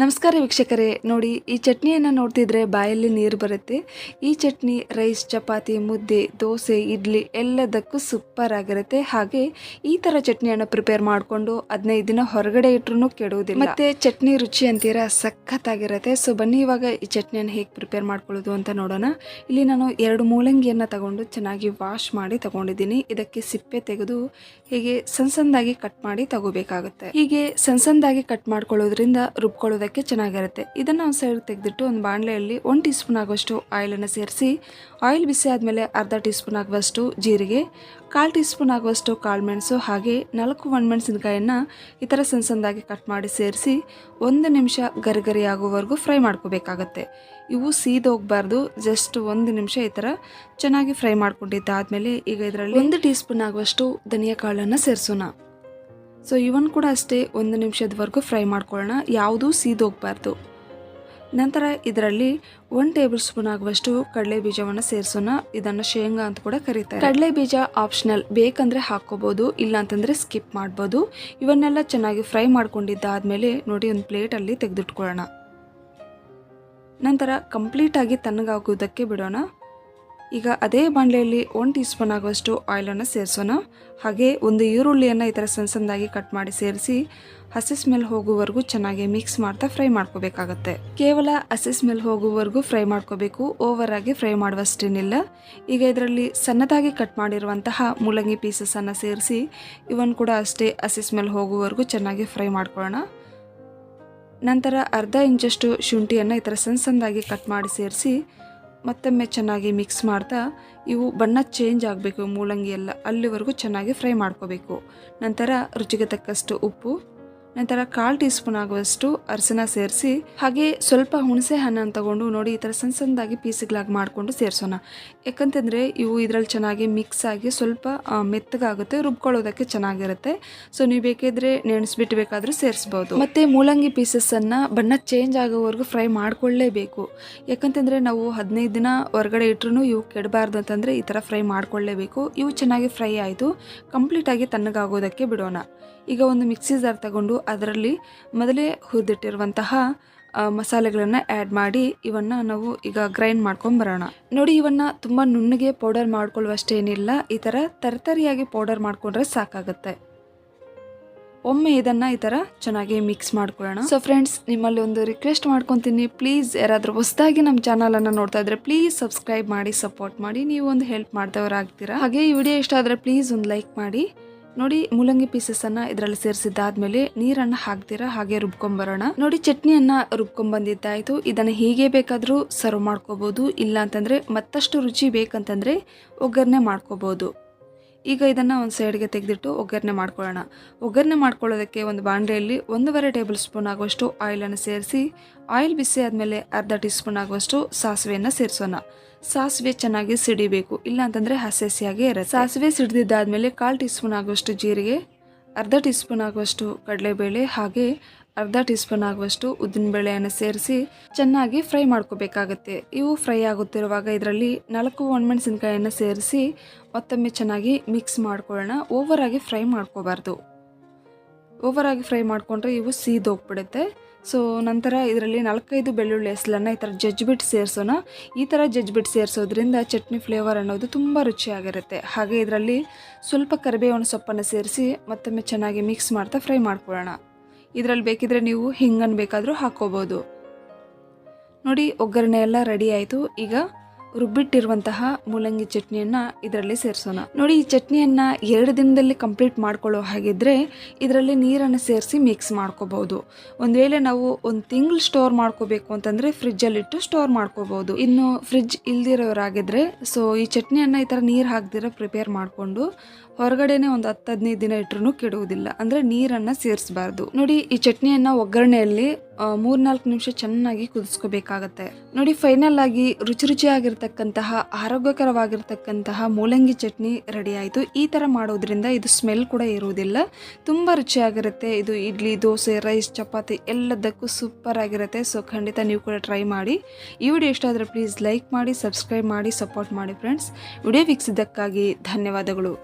ನಮಸ್ಕಾರ ವೀಕ್ಷಕರೇ. ನೋಡಿ, ಈ ಚಟ್ನಿಯನ್ನು ನೋಡ್ತಿದ್ರೆ ಬಾಯಲ್ಲಿ ನೀರು ಬರುತ್ತೆ. ಈ ಚಟ್ನಿ ರೈಸ್, ಚಪಾತಿ, ಮುದ್ದೆ, ದೋಸೆ, ಇಡ್ಲಿ ಎಲ್ಲದಕ್ಕೂ ಸೂಪರ್ ಆಗಿರುತ್ತೆ. ಹಾಗೆ ಈ ಥರ ಚಟ್ನಿಯನ್ನು ಪ್ರಿಪೇರ್ ಮಾಡಿಕೊಂಡು ಹದಿನೈದು ದಿನ ಹೊರಗಡೆ ಇಟ್ರು ಕೆಡುವುದಿಲ್ಲ. ಮತ್ತೆ ಚಟ್ನಿ ರುಚಿ ಅಂತೀರಾ ಸಖತ್ತಾಗಿರುತ್ತೆ. ಸೊ, ಬನ್ನಿ ಇವಾಗ ಈ ಚಟ್ನಿಯನ್ನು ಹೇಗೆ ಪ್ರಿಪೇರ್ ಮಾಡ್ಕೊಳ್ಳೋದು ಅಂತ ನೋಡೋಣ. ಇಲ್ಲಿ ನಾನು ಎರಡು ಮೂಲಂಗಿಯನ್ನು ತಗೊಂಡು ಚೆನ್ನಾಗಿ ವಾಶ್ ಮಾಡಿ ತಗೊಂಡಿದ್ದೀನಿ. ಇದಕ್ಕೆ ಸಿಪ್ಪೆ ತೆಗೆದು ಹೀಗೆ ಸಣ್ಣ ಸಣ್ಣದಾಗಿ ಕಟ್ ಮಾಡಿ ತಗೋಬೇಕಾಗುತ್ತೆ. ಹೀಗೆ ಸಣ್ಣ ಸಣ್ಣದಾಗಿ ಕಟ್ ಮಾಡ್ಕೊಳ್ಳೋದ್ರಿಂದ ರುಬ್ಕೊಳ್ಳೋದಕ್ಕೆ ಚೆನ್ನಾಗಿರುತ್ತೆ. ಇದನ್ನು ಒಂದು ಸೈಡ್ ತೆಗೆದಿಟ್ಟು ಒಂದು ಬಾಣಲೆಯಲ್ಲಿ ಒಂದು ಟೀ ಸ್ಪೂನ್ ಆಗುವಷ್ಟು ಆಯಿಲನ್ನು ಸೇರಿಸಿ, ಆಯಿಲ್ ಬಿಸಿ ಆದಮೇಲೆ ಅರ್ಧ ಟೀ ಸ್ಪೂನ್ ಆಗುವಷ್ಟು ಜೀರಿಗೆ, ಕಾಲು ಟೀ ಸ್ಪೂನ್ ಆಗುವಷ್ಟು ಕಾಳು ಮೆಣಸು ಹಾಗೆ ನಾಲ್ಕು ಒಣಮೆಣಸಿನಕಾಯನ್ನು ಈ ಥರ ಸಣ್ಣ ಸಣ್ಣದಾಗಿ ಕಟ್ ಮಾಡಿ ಸೇರಿಸಿ ಒಂದು ನಿಮಿಷ ಗರಿಗರಿ ಆಗುವವರೆಗೂ ಫ್ರೈ ಮಾಡ್ಕೋಬೇಕಾಗತ್ತೆ. ಇವು ಸೀದೋಗಬಾರ್ದು ಜಸ್ಟ್ ಒಂದು ನಿಮಿಷ ಈ ಥರ ಚೆನ್ನಾಗಿ ಫ್ರೈ ಮಾಡ್ಕೊಂಡಿದ್ದಾದಮೇಲೆ ಈಗ ಇದರಲ್ಲಿ ಒಂದು ಟೀ ಸ್ಪೂನ್ ಆಗುವಷ್ಟು ಧನಿಯಾ ಕಾಳನ್ನು ಸೇರಿಸೋಣ. ಸೊ ಇವನ್ ಕೂಡ ಅಷ್ಟೇ ಒಂದು ನಿಮಿಷದವರೆಗೂ ಫ್ರೈ ಮಾಡ್ಕೊಳ್ಳೋಣ. ಯಾವುದೂ ಸೀದೋಗಬಾರ್ದು. ನಂತರ ಇದರಲ್ಲಿ ಒನ್ ಟೇಬಲ್ ಸ್ಪೂನ್ ಆಗುವಷ್ಟು ಕಡಲೆ ಬೀಜವನ್ನು ಸೇರಿಸೋಣ. ಇದನ್ನು ಶೇಂಗಾ ಅಂತ ಕೂಡ ಕರೀತಾರೆ. ಕಡಲೆ ಬೀಜ ಆಪ್ಷನಲ್ ಬೇಕಂದರೆ ಹಾಕ್ಕೋಬೋದು ಇಲ್ಲ ಅಂತಂದರೆ ಸ್ಕಿಪ್ ಮಾಡ್ಬೋದು. ಇವನ್ನೆಲ್ಲ ಚೆನ್ನಾಗಿ ಫ್ರೈ ಮಾಡ್ಕೊಂಡಿದ್ದಾದ್ಮೇಲೆ ನೋಡಿ ಒಂದು ಪ್ಲೇಟಲ್ಲಿ ತೆಗೆದಿಟ್ಕೊಳ್ಳೋಣ. ನಂತರ ಕಂಪ್ಲೀಟಾಗಿ ತಣ್ಣಗಾಗೋದಕ್ಕೆ ಬಿಡೋಣ. ಈಗ ಅದೇ ಬಾಣಲೆಯಲ್ಲಿ ಒಂದು ಟೀ ಸ್ಪೂನ್ ಆಗುವಷ್ಟು ಆಯಿಲನ್ನು ಸೇರಿಸೋಣ. ಹಾಗೆ ಒಂದು ಈರುಳ್ಳಿಯನ್ನು ಈ ಥರ ಸಣ್ಣ ಸಣ್ಣದಾಗಿ ಕಟ್ ಮಾಡಿ ಸೇರಿಸಿ ಹಸಿ ಸ್ಮೆಲ್ ಹೋಗುವವರೆಗೂ ಚೆನ್ನಾಗಿ ಮಿಕ್ಸ್ ಮಾಡ್ತಾ ಫ್ರೈ ಮಾಡ್ಕೋಬೇಕಾಗತ್ತೆ. ಕೇವಲ ಹಸಿ ಸ್ಮೆಲ್ ಹೋಗುವವರೆಗೂ ಫ್ರೈ ಮಾಡ್ಕೋಬೇಕು ಓವರ್ ಆಗಿ ಫ್ರೈ ಮಾಡುವಷ್ಟೇನಿಲ್ಲ. ಈಗ ಇದರಲ್ಲಿ ಸಣ್ಣದಾಗಿ ಕಟ್ ಮಾಡಿರುವಂತಹ ಮೂಲಂಗಿ ಪೀಸಸನ್ನು ಸೇರಿಸಿ ಇವನ್ ಕೂಡ ಅಷ್ಟೇ ಹಸಿ ಸ್ಮೆಲ್ ಹೋಗುವವರೆಗೂ ಚೆನ್ನಾಗಿ ಫ್ರೈ ಮಾಡ್ಕೊಳ್ಳೋಣ. ನಂತರ ಅರ್ಧ ಇಂಚಷ್ಟು ಶುಂಠಿಯನ್ನು ಈ ಥರ ಸಣ್ಣ ಸಣ್ಣದಾಗಿ ಕಟ್ ಮಾಡಿ ಸೇರಿಸಿ ಮತ್ತೊಮ್ಮೆ ಚೆನ್ನಾಗಿ ಮಿಕ್ಸ್ ಮಾಡ್ತಾ ಇವು ಬಣ್ಣ ಚೇಂಜ್ ಆಗಬೇಕು, ಮೂಲಂಗಿ ಎಲ್ಲ ಅಲ್ಲಿವರೆಗೂ ಚೆನ್ನಾಗಿ ಫ್ರೈ ಮಾಡ್ಕೋಬೇಕು. ನಂತರ ರುಚಿಗೆ ತಕ್ಕಷ್ಟು ಉಪ್ಪು. ನಂತರ ಕಾಲ್ ಟೀ ಸ್ಪೂನ್ ಆಗುವಷ್ಟು ಅರಸಿನ ಸೇರಿಸಿ, ಹಾಗೆ ಸ್ವಲ್ಪ ಹುಣಸೆ ಹಣ್ಣನ್ನು ತಗೊಂಡು ನೋಡಿ ಈ ಥರ ಸಣ್ಣ ಸಣ್ಣದಾಗಿ ಪೀಸ್ಗಳಾಗಿ ಮಾಡಿಕೊಂಡು ಸೇರಿಸೋಣ. ಯಾಕಂತಂದರೆ ಇವು ಇದರಲ್ಲಿ ಚೆನ್ನಾಗಿ ಮಿಕ್ಸ್ ಆಗಿ ಸ್ವಲ್ಪ ಮೆತ್ತಗಾಗುತ್ತೆ, ರುಬ್ಕೊಳ್ಳೋದಕ್ಕೆ ಚೆನ್ನಾಗಿರುತ್ತೆ. ಸೊ, ನೀವು ಬೇಕಿದ್ರೆ ನೆನೆಸ್ಬಿಟ್ಟು ಬೇಕಾದರೂ ಸೇರಿಸ್ಬೋದು. ಮತ್ತು ಮೂಲಂಗಿ ಪೀಸಸ್ಸನ್ನು ಬಣ್ಣ ಚೇಂಜ್ ಆಗೋವರೆಗೂ ಫ್ರೈ ಮಾಡಿಕೊಳ್ಳೇಬೇಕು. ಯಾಕಂತಂದರೆ ನಾವು ಹದಿನೈದು ದಿನ ಹೊರಗಡೆ ಇಟ್ಟರು ಇವು ಕೆಡಬಾರ್ದು ಅಂತಂದರೆ ಈ ಥರ ಫ್ರೈ ಮಾಡಿಕೊಳ್ಳೇಬೇಕು. ಇವು ಚೆನ್ನಾಗಿ ಫ್ರೈ ಆಯಿತು, ಕಂಪ್ಲೀಟಾಗಿ ತಣ್ಣಗಾಗೋದಕ್ಕೆ ಬಿಡೋಣ. ಈಗ ಒಂದು ಮಿಕ್ಸಿ ಜಾರ್ ತಗೊಂಡು ಅದರಲ್ಲಿ ಮೊದಲೇ ಹುರಿದಿಟ್ಟಿರುವಂತಹ ಮಸಾಲೆಗಳನ್ನು ಆ್ಯಡ್ ಮಾಡಿ ಇವನ್ನು ನಾವು ಈಗ ಗ್ರೈಂಡ್ ಮಾಡ್ಕೊಂಬರೋಣ. ನೋಡಿ ಇವನ್ನು ತುಂಬ ನುಣ್ಣಗೆ ಪೌಡರ್ ಮಾಡ್ಕೊಳ್ಳುವಷ್ಟೇನಿಲ್ಲ, ಈ ಥರ ತರತರಿಯಾಗಿ ಪೌಡರ್ ಮಾಡ್ಕೊಂಡ್ರೆ ಸಾಕಾಗುತ್ತೆ. ಒಮ್ಮೆ ಇದನ್ನು ಈ ಥರ ಚೆನ್ನಾಗಿ ಮಿಕ್ಸ್ ಮಾಡ್ಕೊಳ್ಳೋಣ. ಸೊ ಫ್ರೆಂಡ್ಸ್ ನಿಮ್ಮಲ್ಲಿ ಒಂದು ರಿಕ್ವೆಸ್ಟ್ ಮಾಡ್ಕೊತೀನಿ ಪ್ಲೀಸ್ ಯಾರಾದರೂ ಹೊಸದಾಗಿ ನಮ್ಮ ಚಾನಲನ್ನು ನೋಡ್ತಾ ಇದ್ರೆ ಪ್ಲೀಸ್ ಸಬ್ಸ್ಕ್ರೈಬ್ ಮಾಡಿ ಸಪೋರ್ಟ್ ಮಾಡಿ, ನೀವು ಒಂದು ಹೆಲ್ಪ್ ಮಾಡ್ದವರಾಗ್ತೀರಾ. ಹಾಗೆ ಈ ವಿಡಿಯೋ ಇಷ್ಟ ಆದರೆ ಪ್ಲೀಸ್ ಒಂದು ಲೈಕ್ ಮಾಡಿ. ನೋಡಿ ಮೂಲಂಗಿ ಪೀಸಸ್ ಅನ್ನ ಇದರಲ್ಲಿ ಸೇರಿಸಿದ್ದಾದ್ಮೇಲೆ ನೀರನ್ನ ಹಾಕ್ತೀರಾ? ಹಾಗೆ ರುಬ್ಕೊಂಬರೋಣ. ನೋಡಿ ಚಟ್ನಿಯನ್ನ ರುಬ್ಕೊಂಬಂದಿದ್ದಾಯ್ತು. ಇದನ್ನ ಹೀಗೆ ಬೇಕಾದರೂ ಸರ್ವ್ ಮಾಡ್ಕೋಬಹುದು ಇಲ್ಲ ಅಂತಂದ್ರೆ ಮತ್ತಷ್ಟು ರುಚಿ ಬೇಕಂತಂದ್ರೆ ಒಗ್ಗರಣೆ ಮಾಡ್ಕೋಬೋದು. ಈಗ ಇದನ್ನು ಒಂದು ಸೈಡ್ಗೆ ತೆಗೆದಿಟ್ಟು ಒಗ್ಗರಣೆ ಮಾಡ್ಕೊಳ್ಳೋಣ. ಒಗ್ಗರಣೆ ಮಾಡ್ಕೊಳ್ಳೋದಕ್ಕೆ ಒಂದು ಬಾಂಡೆಯಲ್ಲಿ ಒಂದೂವರೆ ಟೇಬಲ್ ಸ್ಪೂನ್ ಆಗುವಷ್ಟು ಆಯಿಲನ್ನು ಸೇರಿಸಿ ಆಯಿಲ್ ಬಿಸಿ ಆದಮೇಲೆ ಅರ್ಧ ಟೀ ಸ್ಪೂನ್ ಆಗುವಷ್ಟು ಸಾಸಿವೆಯನ್ನು ಸೇರಿಸೋಣ. ಸಾಸಿವೆ ಚೆನ್ನಾಗಿ ಸಿಡಿಬೇಕು, ಇಲ್ಲ ಅಂತಂದರೆ ಹಸಿಯಾಗಿ ಇರುತ್ತೆ. ಸಾಸಿವೆ ಸಿಡಿದಿದ್ದಾದಮೇಲೆ ಕಾಲು ಟೀ ಸ್ಪೂನ್ ಆಗುವಷ್ಟು ಜೀರಿಗೆ, ಅರ್ಧ ಟೀ ಸ್ಪೂನ್ ಆಗುವಷ್ಟು ಕಡಲೆಬೇಳೆ ಹಾಗೆ ಅರ್ಧ ಟೀ ಸ್ಪೂನ್ ಆಗುವಷ್ಟು ಉದ್ದಿನಬೇಳೆಯನ್ನು ಸೇರಿಸಿ ಚೆನ್ನಾಗಿ ಫ್ರೈ ಮಾಡ್ಕೋಬೇಕಾಗತ್ತೆ. ಇವು ಫ್ರೈ ಆಗುತ್ತಿರುವಾಗ ಇದರಲ್ಲಿ ನಾಲ್ಕು ಒಣಮೆಣಸಿನ್ಕಾಯನ್ನು ಸೇರಿಸಿ ಮತ್ತೊಮ್ಮೆ ಚೆನ್ನಾಗಿ ಮಿಕ್ಸ್ ಮಾಡ್ಕೊಳ್ಳೋಣ. ಓವರ್ ಆಗಿ ಫ್ರೈ ಮಾಡ್ಕೋಬಾರ್ದು. ಓವರ್ ಆಗಿ ಫ್ರೈ ಮಾಡಿಕೊಂಡ್ರೆ ಇವು ಸೀದೋಗ್ಬಿಡುತ್ತೆ. ಸೊ, ನಂತರ ಇದರಲ್ಲಿ ನಾಲ್ಕೈದು ಬೆಳ್ಳುಳ್ಳಿ ಹೆಸಲನ್ನು ಈ ಥರ ಜಜ್ಬಿಟ್ಟು ಸೇರಿಸೋಣ. ಈ ಥರ ಜಜ್ಬಿಟ್ಟು ಸೇರಿಸೋದ್ರಿಂದ ಚಟ್ನಿ ಫ್ಲೇವರ್ ಅನ್ನೋದು ತುಂಬ ರುಚಿಯಾಗಿರುತ್ತೆ. ಹಾಗೆ ಇದರಲ್ಲಿ ಸ್ವಲ್ಪ ಕರಿಬೇವಿನ ಸೊಪ್ಪನ್ನು ಸೇರಿಸಿ ಮತ್ತೊಮ್ಮೆ ಚೆನ್ನಾಗಿ ಮಿಕ್ಸ್ ಮಾಡ್ತಾ ಫ್ರೈ ಮಾಡ್ಕೊಳ್ಳೋಣ. ಇದರಲ್ಲಿ ಬೇಕಿದ್ರೆ ನೀವು ಹಿಂಗನ್ನು ಬೇಕಾದರೂ ಹಾಕ್ಕೋಬೋದು. ನೋಡಿ ಒಗ್ಗರಣೆ ಎಲ್ಲ ರೆಡಿ ಆಯಿತು. ಈಗ ರುಬ್ಬಿಟ್ಟಿರುವಂತಹ ಮೂಲಂಗಿ ಚಟ್ನಿಯನ್ನ ಇದರಲ್ಲಿ ಸೇರಿಸೋಣ. ನೋಡಿ, ಈ ಚಟ್ನಿಯನ್ನ ಎರಡು ದಿನದಲ್ಲಿ ಕಂಪ್ಲೀಟ್ ಮಾಡ್ಕೊಳ್ಳೋ ಹಾಗಿದ್ರೆ ಇದರಲ್ಲಿ ನೀರನ್ನು ಸೇರಿಸಿ ಮಿಕ್ಸ್ ಮಾಡ್ಕೋಬಹುದು ಒಂದ್ ವೇಳೆ ನಾವು ಒಂದು ತಿಂಗಳು ಸ್ಟೋರ್ ಮಾಡ್ಕೋಬೇಕು ಅಂತಂದ್ರೆ ಫ್ರಿಜ್ಜಲ್ಲಿ ಇಟ್ಟು ಸ್ಟೋರ್ ಮಾಡ್ಕೋಬಹುದು ಇನ್ನು ಫ್ರಿಜ್ ಇಲ್ದಿರೋರಾಗಿದ್ರೆ ಸೊ ಈ ಚಟ್ನಿಯನ್ನ ಈ ತರ ನೀರು ಹಾಕ್ದಿರ ಪ್ರಿಪೇರ್ ಮಾಡಿಕೊಂಡು ಹೊರಗಡೆನೆ ಒಂದು ಹತ್ತು ಹದಿನೈದು ದಿನ ಇಟ್ರು ಕೆಡುವುದಿಲ್ಲ. ಅಂದ್ರೆ ನೀರನ್ನ ಸೇರಿಸಬಾರ್ದು. ನೋಡಿ, ಈ ಚಟ್ನಿಯನ್ನ ಒಗ್ಗರಣೆಯಲ್ಲಿ ಮೂರ್ನಾಲ್ಕು ನಿಮಿಷ ಚೆನ್ನಾಗಿ ಕುದಿಸ್ಕೋಬೇಕಾಗತ್ತೆ. ನೋಡಿ ಫೈನಲ್ ಆಗಿ ರುಚಿ ರುಚಿಯಾಗಿರ್ತಕ್ಕಂತಹ, ಆರೋಗ್ಯಕರವಾಗಿರ್ತಕ್ಕಂತಹ ಮೂಲಂಗಿ ಚಟ್ನಿ ರೆಡಿ ಆಯಿತು. ಈ ಥರ ಮಾಡೋದ್ರಿಂದ ಇದು ಸ್ಮೆಲ್ ಕೂಡ ಇರುವುದಿಲ್ಲ. ತುಂಬ ರುಚಿಯಾಗಿರುತ್ತೆ. ಇದು ಇಡ್ಲಿ, ದೋಸೆ ರೈಸ್ ಚಪಾತಿ ಎಲ್ಲದಕ್ಕೂ ಸೂಪರ್ ಆಗಿರುತ್ತೆ. ಸೊ ಖಂಡಿತ ನೀವು ಕೂಡ ಟ್ರೈ ಮಾಡಿ. ಈ ವಿಡಿಯೋ ಇಷ್ಟ ಆದರೆ ಪ್ಲೀಸ್ ಲೈಕ್ ಮಾಡಿ ಸಬ್ಸ್ಕ್ರೈಬ್ ಮಾಡಿ ಸಪೋರ್ಟ್ ಮಾಡಿ ಫ್ರೆಂಡ್ಸ್ ವಿಡಿಯೋ ವೀಕ್ಷಿಸಿದ್ದಕ್ಕಾಗಿ ಧನ್ಯವಾದಗಳು.